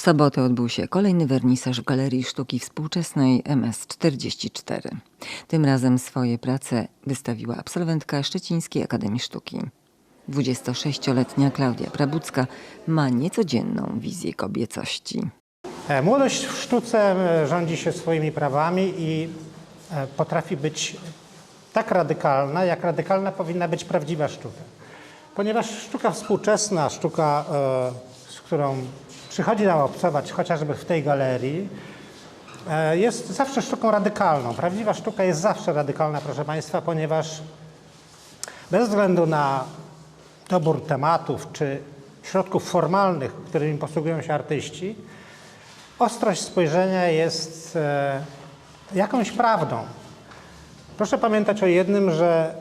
W sobotę odbył się kolejny wernisaż w Galerii Sztuki Współczesnej MS44. Tym razem swoje prace wystawiła absolwentka Szczecińskiej Akademii Sztuki. 26-letnia Klaudia Prabucka ma niecodzienną wizję kobiecości. E, Młodość w sztuce e, rządzi się swoimi prawami i e, potrafi być tak radykalna, jak radykalna powinna być prawdziwa sztuka. Ponieważ sztuka współczesna, sztuka, z którą przychodzi nam obcować chociażby w tej galerii, e, jest zawsze sztuką radykalną. Prawdziwa sztuka jest zawsze radykalna, proszę Państwa, ponieważ bez względu na dobór tematów czy środków formalnych, którymi posługują się artyści, ostrość spojrzenia jest e, jakąś prawdą. Proszę pamiętać o jednym, że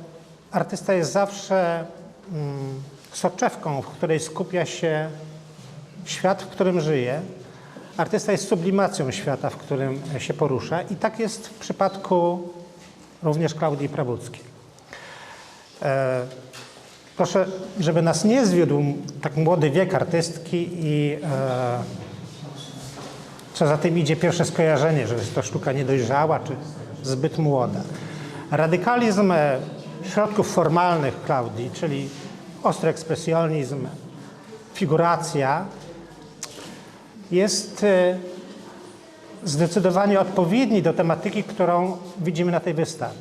artysta jest zawsze mm, soczewką, w której skupia się świat, w którym żyje. Artysta jest sublimacją świata, w którym się porusza i tak jest w przypadku również Klaudii Prabuckiej. E, proszę, żeby nas nie zwiódł tak młody wiek artystki i e, co za tym idzie pierwsze skojarzenie, że jest to sztuka niedojrzała czy zbyt młoda. Radykalizm e, środków formalnych Klaudii, czyli ostry ekspresjonizm, figuracja, jest e, zdecydowanie odpowiedni do tematyki, którą widzimy na tej wystawie.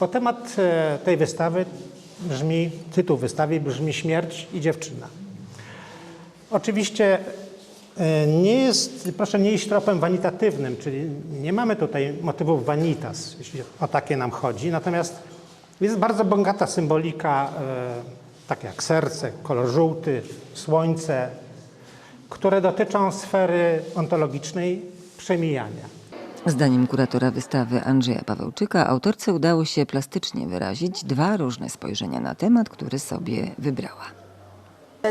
Bo temat e, tej wystawy brzmi, tytuł wystawy brzmi Śmierć i dziewczyna. Oczywiście e, nie jest, proszę nie iść tropem wanitatywnym, czyli nie mamy tutaj motywów vanitas, jeśli o takie nam chodzi, natomiast jest bardzo bogata symbolika, tak jak serce, kolor żółty, słońce, które dotyczą sfery ontologicznej przemijania. Zdaniem kuratora wystawy Andrzeja Pawełczyka autorce udało się plastycznie wyrazić dwa różne spojrzenia na temat, który sobie wybrała.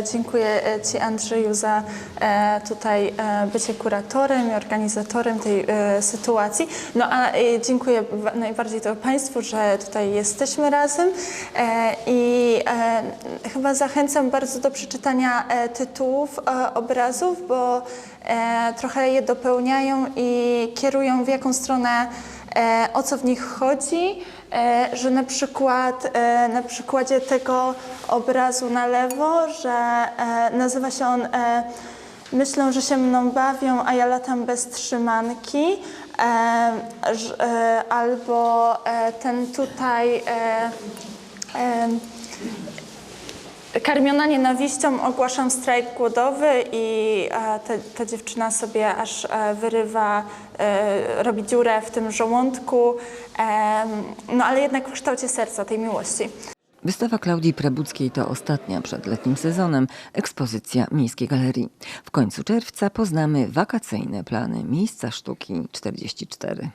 Dziękuję e, Ci Andrzeju za e, tutaj e, bycie kuratorem i organizatorem tej e, sytuacji. No a e, dziękuję najbardziej to Państwu, że tutaj jesteśmy razem e, i e, chyba zachęcam bardzo do przeczytania e, tytułów e, obrazów, bo e, trochę je dopełniają i kierują w jaką stronę e, o co w nich chodzi, e, że na przykład e, na przykładzie tego obrazu na lewo, że e, nazywa się on e, Myślą, że się mną bawią, a ja latam bez trzymanki. E, e, albo e, ten tutaj e, e, Karmiona nienawiścią ogłaszam strajk głodowy i e, ta, ta dziewczyna sobie aż e, wyrywa, e, robi dziurę w tym żołądku, no ale jednak w kształcie serca tej miłości. Wystawa Klaudii Prabuckiej to ostatnia przed letnim sezonem ekspozycja Miejskiej Galerii. W końcu czerwca poznamy wakacyjne plany Miejsca Sztuki 44.